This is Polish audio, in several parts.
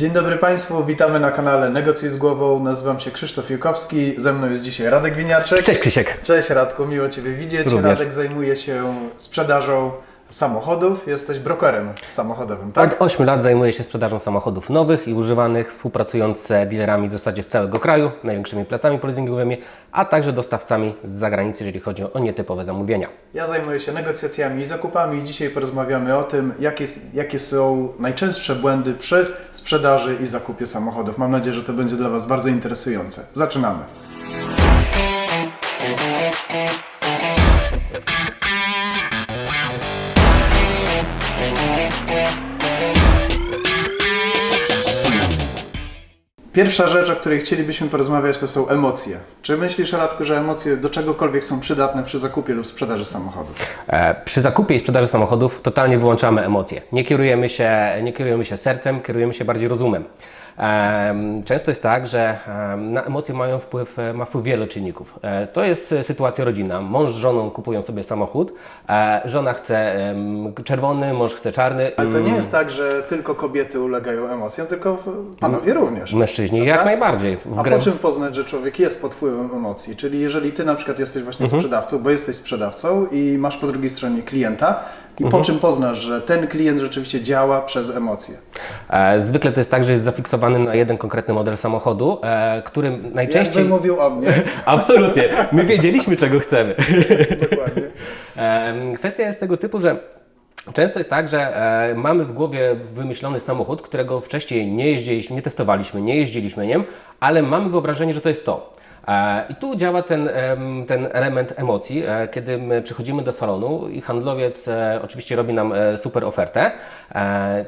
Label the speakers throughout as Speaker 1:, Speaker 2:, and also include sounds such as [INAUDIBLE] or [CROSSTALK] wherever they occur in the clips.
Speaker 1: Dzień dobry Państwu, witamy na kanale Negocjuj z Głową. Nazywam się Krzysztof Jukowski, ze mną jest dzisiaj Radek Winiarczyk.
Speaker 2: Cześć Krzysiek.
Speaker 1: Cześć Radku, miło Ciebie widzieć.
Speaker 2: Również.
Speaker 1: Radek zajmuje się sprzedażą samochodów, jesteś brokerem samochodowym, tak?
Speaker 2: Od 8 lat zajmuję się sprzedażą samochodów nowych i używanych, współpracując z dealerami w zasadzie z całego kraju, największymi placami poleasingowymi, a także dostawcami z zagranicy, jeżeli chodzi o nietypowe zamówienia.
Speaker 1: Ja zajmuję się negocjacjami i zakupami. Dzisiaj porozmawiamy o tym, jakie, jakie są najczęstsze błędy przy sprzedaży i zakupie samochodów. Mam nadzieję, że to będzie dla Was bardzo interesujące. Zaczynamy. Pierwsza rzecz, o której chcielibyśmy porozmawiać, to są emocje. Czy myślisz, Radku, że emocje do czegokolwiek są przydatne przy zakupie lub sprzedaży samochodów?
Speaker 2: E, Przy zakupie i sprzedaży samochodów totalnie wyłączamy emocje. Nie kierujemy się, nie kierujemy się sercem, kierujemy się bardziej rozumem. Często jest tak, że na emocje mają wpływ, e, ma wpływ wiele czynników. E, To jest e, sytuacja rodzinna. Mąż z żoną kupują sobie samochód, żona chce czerwony, mąż chce czarny.
Speaker 1: Ale to nie jest tak, że tylko kobiety ulegają emocjom, tylko panowie również.
Speaker 2: Mężczyźni jak
Speaker 1: Tak?
Speaker 2: najbardziej.
Speaker 1: A po czym poznać, że człowiek jest pod wpływem emocji? Czyli jeżeli ty na przykład jesteś właśnie
Speaker 2: Mhm.
Speaker 1: sprzedawcą, bo jesteś sprzedawcą i masz po drugiej stronie klienta i
Speaker 2: Mhm.
Speaker 1: po czym poznasz, że ten klient rzeczywiście działa przez emocje?
Speaker 2: E, Zwykle to jest tak, że jest zafiksowany na jeden konkretny model samochodu, e, którym najczęściej...
Speaker 1: Jakby mówił o mnie. [LAUGHS]
Speaker 2: Absolutnie. My wiedzieliśmy, czego chcemy.
Speaker 1: Dokładnie. [LAUGHS]
Speaker 2: Kwestia jest tego typu, że często jest tak, że e, mamy w głowie wymyślony samochód, którego wcześniej nie jeździliśmy, nie testowaliśmy, nie jeździliśmy nim, ale mamy wyobrażenie, że to jest to. E, I tu działa ten, ten element emocji, e, kiedy my przychodzimy do salonu i handlowiec e, oczywiście robi nam super ofertę.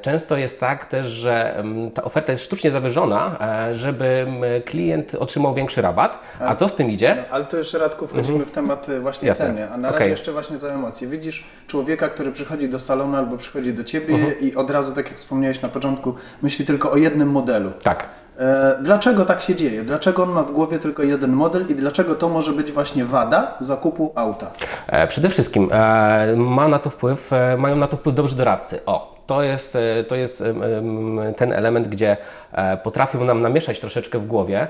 Speaker 2: Często jest tak też, że ta oferta jest sztucznie zawyżona, żeby klient otrzymał większy rabat. A co z tym idzie?
Speaker 1: Ale to już Radku wchodzimy w temat właśnie
Speaker 2: Jasne.
Speaker 1: ceny, a na razie
Speaker 2: Okej.
Speaker 1: jeszcze właśnie te emocje. Widzisz człowieka, który przychodzi do salonu albo przychodzi do ciebie
Speaker 2: Mhm.
Speaker 1: i od razu, tak jak wspomniałeś na początku, myśli tylko o jednym modelu.
Speaker 2: Tak.
Speaker 1: E, Dlaczego tak się dzieje? Dlaczego on ma w głowie tylko jeden model i dlaczego to może być właśnie wada zakupu auta?
Speaker 2: E, Przede wszystkim e, ma na to wpływ, mają na to wpływ dobrzy doradcy. O, to jest, to jest ten element, gdzie potrafią nam namieszać troszeczkę w głowie.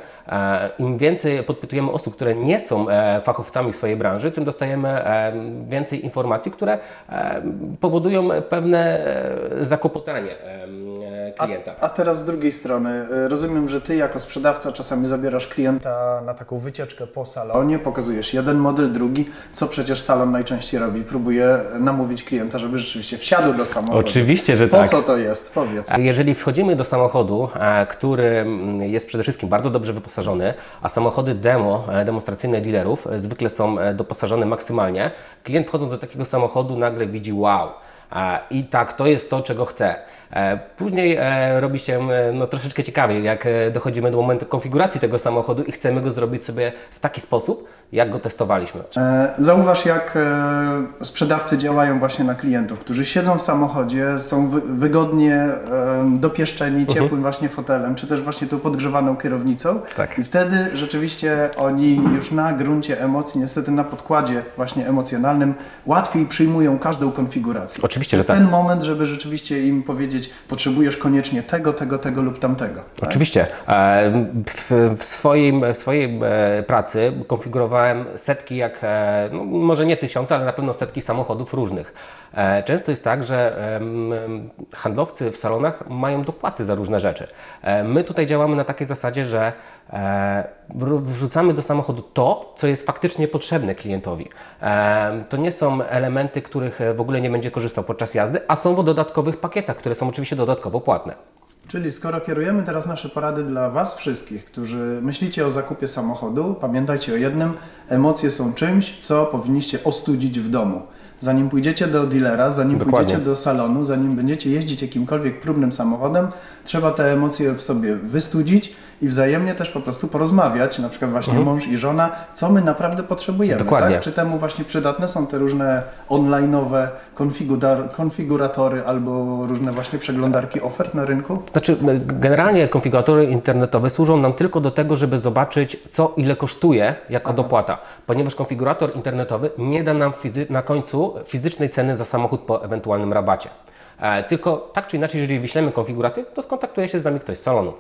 Speaker 2: Im więcej podpytujemy osób, które nie są fachowcami w swojej branży, tym dostajemy więcej informacji, które powodują pewne e, zakłopotanie em, e, klienta.
Speaker 1: A teraz z drugiej strony, e, rozumiem, że Ty jako sprzedawca czasami zabierasz klienta na taką wycieczkę po salonie, pokazujesz jeden model, drugi, co przecież salon najczęściej robi, próbuje namówić klienta, żeby rzeczywiście wsiadł do samochodu.
Speaker 2: Oczywiście, że
Speaker 1: Po
Speaker 2: tak.
Speaker 1: co to jest? Powiedz.
Speaker 2: Jeżeli wchodzimy do samochodu, e, który mm, jest przede wszystkim bardzo dobrze wyposażony, a samochody demo, e, demonstracyjne dealerów zwykle są doposażone maksymalnie, klient wchodząc do takiego samochodu nagle widzi wow. I tak, to jest to, czego chce. E, Później e, robi się e, no, troszeczkę ciekawiej, jak dochodzimy do momentu konfiguracji tego samochodu i chcemy go zrobić sobie w taki sposób, jak go testowaliśmy.
Speaker 1: E, Zauważ, jak e, sprzedawcy działają właśnie na klientów, którzy siedzą w samochodzie, są wy, wygodnie e, dopieszczeni
Speaker 2: Mhm.
Speaker 1: ciepłym właśnie fotelem, czy też właśnie tą podgrzewaną kierownicą.
Speaker 2: Tak.
Speaker 1: I wtedy rzeczywiście oni już na gruncie emocji, niestety na podkładzie właśnie emocjonalnym, łatwiej przyjmują każdą konfigurację.
Speaker 2: Oczywiście,
Speaker 1: to
Speaker 2: że
Speaker 1: jest
Speaker 2: tak.
Speaker 1: ten moment, żeby rzeczywiście im powiedzieć, potrzebujesz koniecznie tego, tego, tego lub tamtego. tak?
Speaker 2: Oczywiście. E, W, swoim, w swojej pracy konfigurowałem setki, jak, e, no, może nie tysiące, ale na pewno setki samochodów różnych. E, Często jest tak, że handlowcy w salonach mają dopłaty za różne rzeczy. E, My tutaj działamy na takiej zasadzie, że wr- wrzucamy do samochodu to, co jest faktycznie potrzebne klientowi. To nie są elementy, których w ogóle nie będzie korzystał podczas jazdy, a są w dodatkowych pakietach, które są oczywiście dodatkowo płatne.
Speaker 1: Czyli skoro kierujemy teraz nasze porady dla Was wszystkich, którzy myślicie o zakupie samochodu, pamiętajcie o jednym: emocje są czymś, co powinniście ostudzić w domu. Zanim pójdziecie do dealera, zanim
Speaker 2: Dokładnie.
Speaker 1: pójdziecie do salonu, zanim będziecie jeździć jakimkolwiek próbnym samochodem, trzeba te emocje w sobie wystudzić i wzajemnie też po prostu porozmawiać, na przykład właśnie mąż i żona, co my naprawdę potrzebujemy.
Speaker 2: Dokładnie.
Speaker 1: Tak? Czy temu właśnie przydatne są te różne online'owe konfiguratory albo różne właśnie przeglądarki ofert na rynku?
Speaker 2: Znaczy, generalnie konfiguratory internetowe służą nam tylko do tego, żeby zobaczyć, co ile kosztuje jako dopłata, ponieważ konfigurator internetowy nie da nam na końcu fizycznej ceny za samochód po ewentualnym rabacie. E, tylko tak czy inaczej, jeżeli wyślemy konfigurację, to skontaktuje się z nami ktoś z salonu.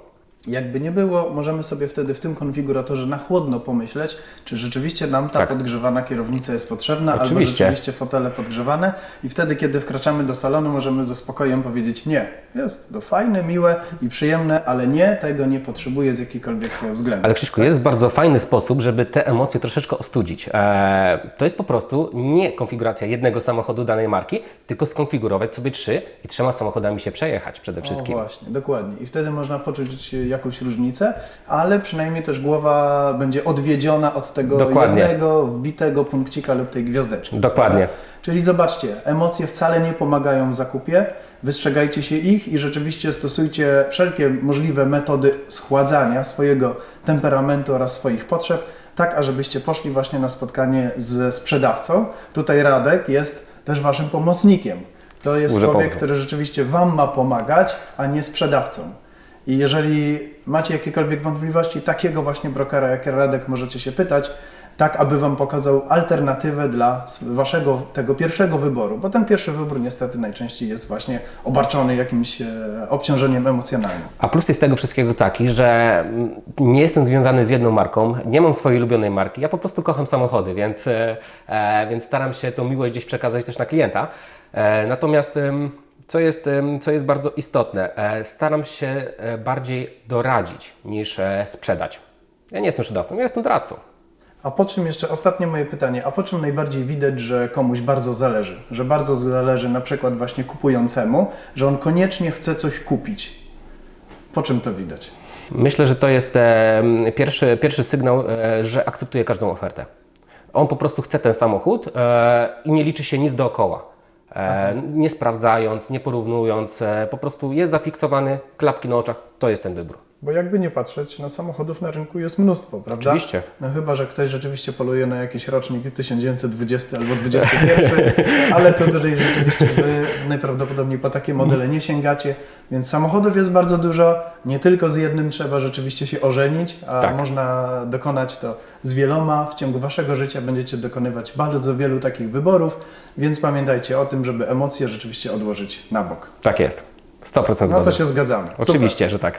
Speaker 1: Jakby nie było, możemy sobie wtedy w tym konfiguratorze na chłodno pomyśleć, czy rzeczywiście nam ta
Speaker 2: Tak.
Speaker 1: podgrzewana kierownica jest potrzebna,
Speaker 2: Oczywiście.
Speaker 1: albo rzeczywiście fotele podgrzewane i wtedy, kiedy wkraczamy do salonu, możemy ze spokojem powiedzieć nie, jest to fajne, miłe i przyjemne, ale nie, tego nie potrzebuję z jakichkolwiek względów.
Speaker 2: Ale Krzyszku, jest bardzo fajny sposób, żeby te emocje troszeczkę ostudzić. Eee, to jest po prostu nie konfiguracja jednego samochodu danej marki, tylko skonfigurować sobie trzy i trzema samochodami się przejechać przede wszystkim.
Speaker 1: O, właśnie, dokładnie. I wtedy można poczuć jakąś różnicę, ale przynajmniej też głowa będzie odwiedziona od tego
Speaker 2: Dokładnie.
Speaker 1: jednego wbitego punkcika lub tej gwiazdeczki.
Speaker 2: Dokładnie.
Speaker 1: prawda? Czyli zobaczcie, emocje wcale nie pomagają w zakupie. Wystrzegajcie się ich i rzeczywiście stosujcie wszelkie możliwe metody schładzania swojego temperamentu oraz swoich potrzeb, tak ażebyście poszli właśnie na spotkanie ze sprzedawcą. Tutaj Radek jest też waszym pomocnikiem. To jest
Speaker 2: Służę
Speaker 1: człowiek,
Speaker 2: pomocą.
Speaker 1: który rzeczywiście Wam ma pomagać, a nie sprzedawcą. I jeżeli macie jakiekolwiek wątpliwości, takiego właśnie brokera jak Radek możecie się pytać, tak aby Wam pokazał alternatywę dla Waszego tego pierwszego wyboru, bo ten pierwszy wybór niestety najczęściej jest właśnie obarczony jakimś e, obciążeniem emocjonalnym.
Speaker 2: A plus jest tego wszystkiego taki, że mm, nie jestem związany z jedną marką, nie mam swojej ulubionej marki, ja po prostu kocham samochody, więc, e, e, więc staram się tą miłość gdzieś przekazać też na klienta. Natomiast co jest, co jest bardzo istotne, e, staram się e, bardziej doradzić niż e, sprzedać. Ja nie jestem sprzedawcą, ja jestem doradcą.
Speaker 1: A po czym jeszcze, ostatnie moje pytanie, a po czym najbardziej widać, że komuś bardzo zależy? Że bardzo zależy na przykład właśnie kupującemu, że on koniecznie chce coś kupić. Po czym to widać?
Speaker 2: Myślę, że to jest pierwszy, pierwszy sygnał, że akceptuje każdą ofertę. On po prostu chce ten samochód i nie liczy się nic dookoła. E, nie sprawdzając, nie porównując, e, po prostu jest zafiksowany, klapki na oczach, to jest ten wybór.
Speaker 1: Bo jakby nie patrzeć, no samochodów na rynku jest mnóstwo, prawda?
Speaker 2: Oczywiście.
Speaker 1: No chyba, że ktoś rzeczywiście poluje na jakiś rocznik 1920 albo 21, [LAUGHS] ale to tutaj rzeczywiście najprawdopodobniej po takie modele nie sięgacie, więc samochodów jest bardzo dużo, nie tylko z jednym trzeba rzeczywiście się ożenić, a
Speaker 2: Tak.
Speaker 1: można dokonać to z wieloma. W ciągu waszego życia będziecie dokonywać bardzo wielu takich wyborów, więc pamiętajcie o tym, żeby emocje rzeczywiście odłożyć na bok.
Speaker 2: Tak jest. 100% zgody.
Speaker 1: No to się zgadzamy. Super.
Speaker 2: Oczywiście, że tak.